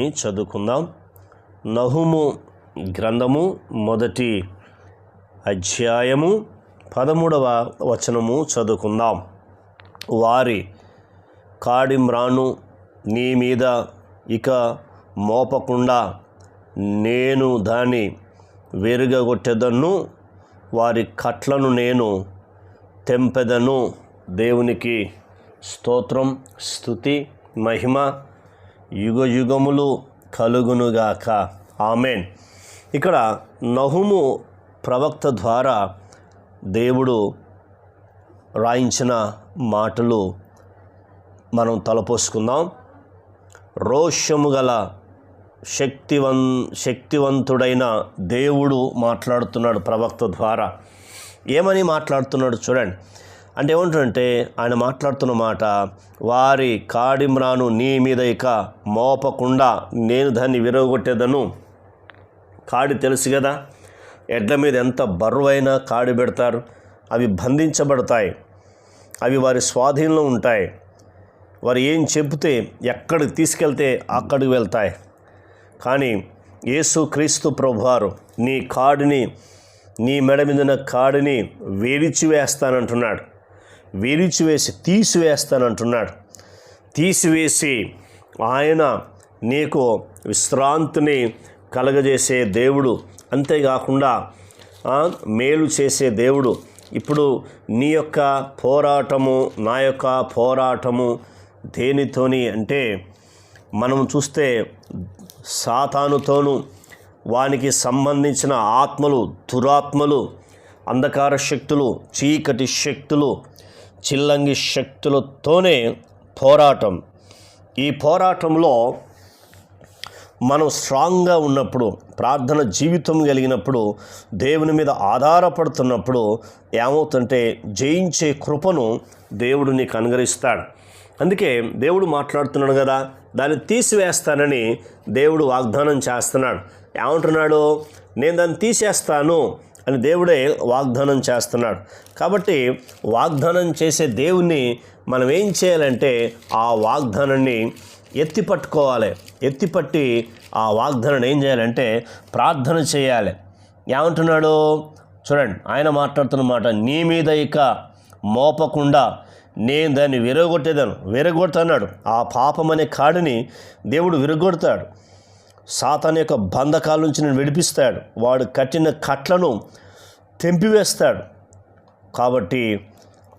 వాక్యాన్ని చదువుకుందాం. నహుము గ్రంథము మొదటి అధ్యాయము పదమూడవ వచనము చదువుకుందాం. వారి కాడిమ్రాను నీ మీద ఇక మోపకుండా నేను దాన్ని వెరుగగొట్టెదను వారి కట్లను నేను తెంపెదను దేవునికి స్తోత్రం స్థుతి మహిమ. యుగ యుగములు కలుగునుగాక. ఆమెన్. ఇక్కడ నహుము ప్రవక్త ద్వారా దేవుడు రాయించిన మాటలు మనం తలపోసుకుందాం. రోషము గల శక్తివన్ శక్తివంతుడైన దేవుడు మాట్లాడుతున్నాడు ప్రవక్త ద్వారా. ఏమని మాట్లాడుతున్నాడు చూడండి. అంటే ఏమంటుంటే ఆయన మాట్లాడుతున్న మాట వారి కాడిమ్రాను నీ మీద ఇక మోపకుండా నేను దాన్ని విరగొట్టేదను. కాడి తెలుసు కదా ఎడ్ల మీద ఎంత బరువైనా కాడి పెడతారు. అవి బంధించబడతాయి అవి వారి స్వాధీనంలో ఉంటాయి. వారు ఏం చెబితే ఎక్కడికి తీసుకెళ్తే అక్కడికి వెళ్తాయి. కానీ యేసు క్రీస్తు ప్రభువారు నీ కాడిని నీ మెడ మీద కాడిని కాడిని వేడిచివేస్తానంటున్నాడు. వేడిచివేసి తీసివేస్తానంటున్నాడు. తీసివేసి ఆయన నీకు విశ్రాంతిని కలగజేసే దేవుడు. అంతేకాకుండా మేలు చేసే దేవుడు. ఇప్పుడు నీ యొక్క పోరాటము నా యొక్క పోరాటము దేనితోని అంటే మనం చూస్తే సాతానుతోనూ వానికి సంబంధించిన ఆత్మలు దురాత్మలు అంధకార శక్తులు చీకటి శక్తులు చిల్లంగి శక్తులతోనే పోరాటం. ఈ పోరాటంలో మనం స్ట్రాంగ్గా ఉన్నప్పుడు ప్రార్థన జీవితం కలిగినప్పుడు దేవుని మీద ఆధారపడుతున్నప్పుడు ఏమవుతుంటే జయించే కృపను దేవుడు నీకు అనుగ్రహిస్తాడు. అందుకే దేవుడు మాట్లాడుతున్నాడు కదా దాన్ని తీసివేస్తానని దేవుడు వాగ్దానం చేస్తున్నాడు. ఏమంటున్నాడు? నేను దాన్ని తీసేస్తాను అని దేవుడే వాగ్దానం చేస్తున్నాడు. కాబట్టి వాగ్దానం చేసే దేవుణ్ణి మనం ఏం చేయాలంటే ఆ వాగ్దానాన్ని ఎత్తి పట్టుకోవాలి. ఎత్తిపట్టి ఆ వాగ్దానం ఏం చేయాలంటే ప్రార్థన చేయాలి. ఏమంటున్నాడు? చూడండి ఆయన మాట్లాడుతున్న మాట నీ మీద ఇక మోపకుండా నేను దాన్ని విరగొట్టేదాను. విరగొడతాడు ఆ పాపం అనే కాడిని దేవుడు విరగొడతాడు. సాతాన్ యొక్క బంధకాల నుంచి నేను విడిపిస్తాడు. వాడు కట్టిన కట్లను తెంపివేస్తాడు. కాబట్టి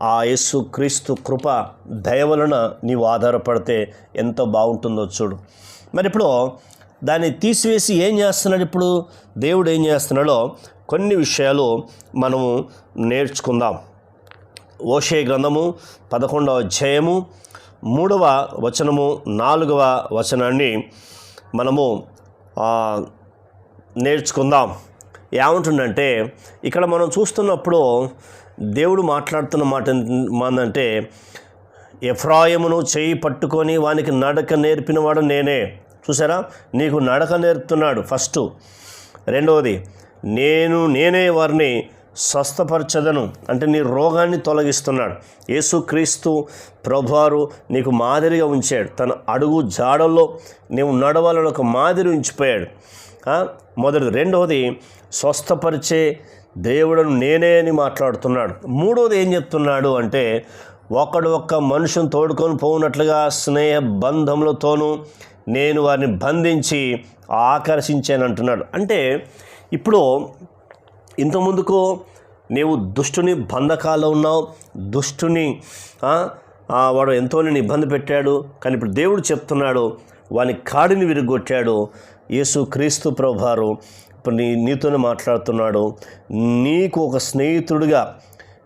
ఆ యేసు క్రీస్తు కృప దయవలన నీవు ఆధారపడితే ఎంత బాగుంటుందో చూడు. మరి ఇప్పుడు దాన్ని తీసివేసి ఏం చేస్తున్నాడు ఇప్పుడు? దేవుడు ఏం చేస్తున్నాడో కొన్ని విషయాలు మనము నేర్చుకుందాం. ఓషే గ్రంథము పదకొండవ అధ్యాయము మూడవ వచనము నాలుగవ వచనాన్ని మనము నేర్చుకుందాం. ఏమంటుందంటే ఇక్కడ మనం చూస్తున్నప్పుడు దేవుడు మాట్లాడుతున్న మాట ఏంటంటే ఎఫ్రాయమును చేయి పట్టుకొని వానికి నడక నేర్పినవాడు నేనే. చూసారా? నీకు నడక నేర్పుతున్నాడు ఫస్ట్. రెండవది నేను నేనే వారిని స్వస్థపరచదను. అంటే నీ రోగాన్ని తొలగిస్తున్నాడు. యేసుక్రీస్తు ప్రభువారు నీకు మాదిరిగా ఉంచాడు. తన అడుగు జాడల్లో నీవు నడవాలని ఒక మాదిరి ఉంచిపోయాడు. మొదటిది. రెండవది స్వస్థపరిచే దేవుడను నేనే అని మాట్లాడుతున్నాడు. మూడవది ఏం చెప్తున్నాడు అంటే ఒకడు ఒక్క మనుషుని తోడుకొని పోనట్లుగా స్నేహ బంధములతోనూ నేను వారిని బంధించి ఆకర్షించానంటున్నాడు అంటే ఇప్పుడు ఇంత ముందుకు నీవు దుష్టుని బంధకాల్లో ఉన్నావు దుష్టుని వాడు ఎంతో నేను ఇబ్బంది పెట్టాడు కానీ ఇప్పుడు దేవుడు చెప్తున్నాడు వాని కాడిని విరిగొట్టాడు. యేసు క్రీస్తు ప్రభారు ఇప్పుడు నీ నీతోనే మాట్లాడుతున్నాడు. నీకు ఒక స్నేహితుడిగా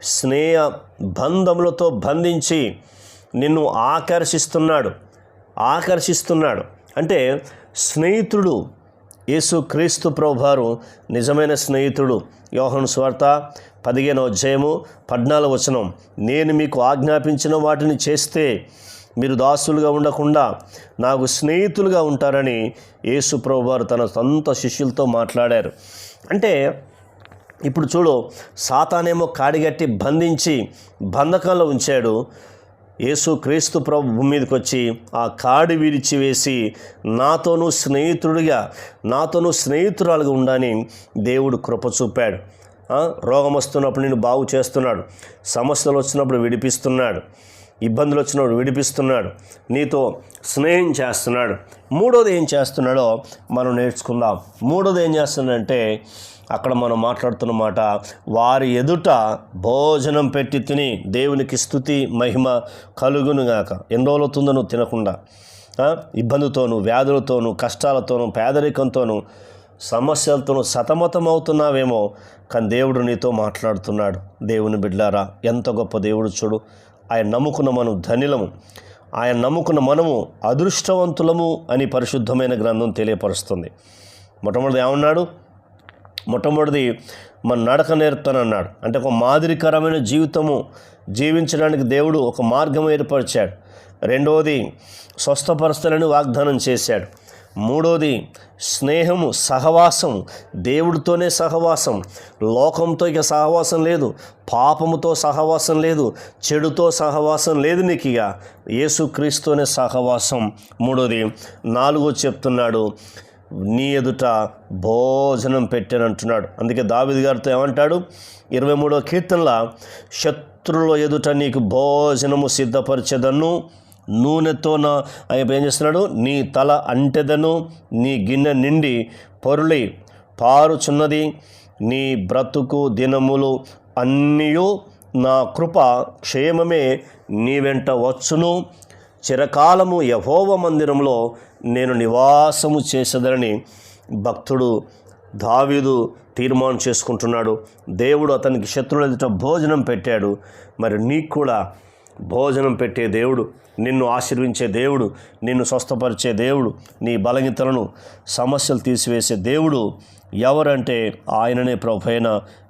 స్నేహ బంధములతో బంధించి నిన్ను ఆకర్షిస్తున్నాడు ఆకర్షిస్తున్నాడు. అంటే స్నేహితుడు యేసు క్రీస్తు ప్రభువారు నిజమైన స్నేహితుడు. యోహన్ స్వార్త పదిహేను అధ్యాయము పద్నాలుగు వచనం. నేను మీకు ఆజ్ఞాపించిన వాటిని చేస్తే మీరు దాసులుగా ఉండకుండా నాకు స్నేహితులుగా ఉంటారని యేసు ప్రభువారు తన సొంత శిష్యులతో మాట్లాడారు. అంటే ఇప్పుడు చూడు సాతానేమో కాడిగట్టి బంధించి బంధకంలో ఉంచాడు. యేసు క్రీస్తు ప్రభు భూమి మీదకి వచ్చి ఆ కాడి విరిచివేసి నాతోనూ స్నేహితుడిగా నాతోనూ స్నేహితురాలుగా ఉండని దేవుడు కృప చూపాడు. రోగం వస్తున్నప్పుడు నేను బాగు చేస్తున్నాడు. సమస్యలు వచ్చినప్పుడు విడిపిస్తున్నాడు. ఇబ్బందులు వచ్చినప్పుడు విడిపిస్తున్నాడు. నీతో స్నేహం చేస్తున్నాడు. మూడోది ఏం చేస్తున్నాడో మనం నేర్చుకుందాం. మూడోది ఏం చేస్తున్నాడంటే అక్కడ మనం మాట్లాడుతున్న మాట వారి ఎదుట భోజనం పెట్టి తిని దేవునికి స్థుతి మహిమ కలుగునుగాక. ఎన్ని రోజులు అవుతుందో నువ్వు తినకుండా. ఇబ్బందితోనూ వ్యాధులతోనూ కష్టాలతోనూ పేదరికంతోనూ సమస్యలతోనూ సతమతం అవుతున్నావేమో. కానీ దేవుడు నీతో మాట్లాడుతున్నాడు. దేవుని బిడ్లారా ఎంత గొప్ప దేవుడు చూడు. ఆయన నమ్ముకున్న మనం ధనిలము ఆయన నమ్ముకున్న మనము అదృష్టవంతులము అని పరిశుద్ధమైన గ్రంథం తెలియపరుస్తుంది. మొట్టమొదటి ఏమన్నాడు? మొట్టమొదటిది మన నడక నేర్పుతానన్నాడు అంటే ఒక మాదిరికరమైన జీవితము జీవించడానికి దేవుడు ఒక మార్గం ఏర్పరిచాడు. రెండవది స్వస్థపరుస్తానని వాగ్దానం చేశాడు. మూడోది స్నేహము సహవాసం దేవుడితోనే సహవాసం. లోకంతో ఇక సహవాసం లేదు. పాపముతో సహవాసం లేదు. చెడుతో సహవాసం లేదు నీకు ఇక. యేసుక్రీస్తునే సహవాసం. మూడోది నాలుగో చెప్తున్నాడు నీ ఎదుట భోజనం పెట్టానంటున్నాడు అందుకే దావిద్ గారితో ఏమంటాడు? ఇరవై మూడో కీర్తనల శత్రుల ఎదుట నీకు భోజనము సిద్ధపరచదన్ను. నూనెతో నా ఏం చేస్తున్నాడు? నీ తల అంటెదను నీ గిన్నె నిండి పొరులి పారుచున్నది. నీ బ్రతుకు దినములు అన్నీయు నా కృప క్షేమమే నీ వెంట వచ్చును. చిరకాలము యహోవ మందిరంలో నేను నివాసము చేసేదనని భక్తుడు దావీదు తీర్మానం చేసుకుంటున్నాడు. దేవుడు అతనికి శత్రువుల ఎదుట భోజనం పెట్టాడు. మరి నీకు కూడా భోజనం పెట్టే దేవుడు నిన్ను ఆశీర్వించే దేవుడు నిన్ను స్వస్థపరిచే దేవుడు నీ బలహీనతలను సమస్యలు తీసివేసే దేవుడు ఎవరంటే ఆయననే ప్రభు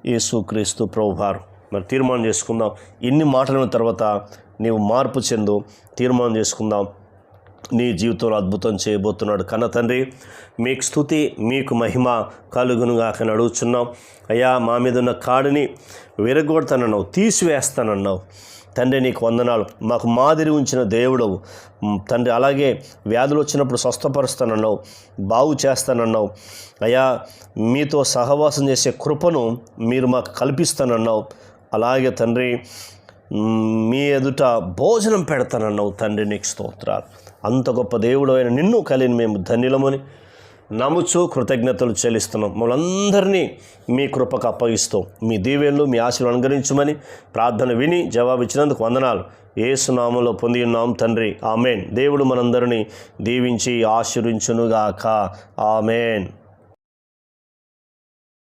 యేసుక్రీస్తు ప్రభువారు. మరి తీర్మానం చేసుకుందాం. ఇన్ని మాటల తర్వాత నీవు మార్పు చెందు. తీర్మానం చేసుకుందాం. నీ జీవితంలో అద్భుతం చేయబోతున్నాడు కన్న తండ్రి. మీకు స్థుతి మీకు మహిమ కలుగునుగా అని అడుగుచున్నాం. అయ్యా మా మీద ఉన్న కాడిని విరగొడతానన్నావు తీసివేస్తానన్నావు. తండ్రి నీకు వందనాలు. మాకు మాదిరి ఉంచిన దేవుడవు. తండ్రి అలాగే వ్యాధులు వచ్చినప్పుడు స్వస్థపరుస్తానన్నావు. బాగు చేస్తానన్నావు. అయ్యా మీతో సహవాసం చేసే కృపను మీరు మాకు కల్పిస్తానన్నావు. అలాగే తండ్రి మీ ఎదుట భోజనం పెడతానన్నావు. తండ్రి నీకు స్తోత్రాలు. అంత గొప్ప దేవుడు అయిన నిన్ను కలిని మేము ధన్యులమని నమ్ముచు కృతజ్ఞతలు చెల్లిస్తున్నాం. మమ్మల్ందరినీ మీ కృపకు అప్పగిస్తూ మీ దీవెళ్ళు మీ ఆశలు అనుగరించమని ప్రార్థన విని జవాబిచ్చినందుకు వందనాలు. ఏసునామంలో పొంది ఉన్నాం తండ్రి. ఆమెన్. దేవుడు మనందరినీ దీవించి ఆశీర్వించునుగాక. ఆమెన్.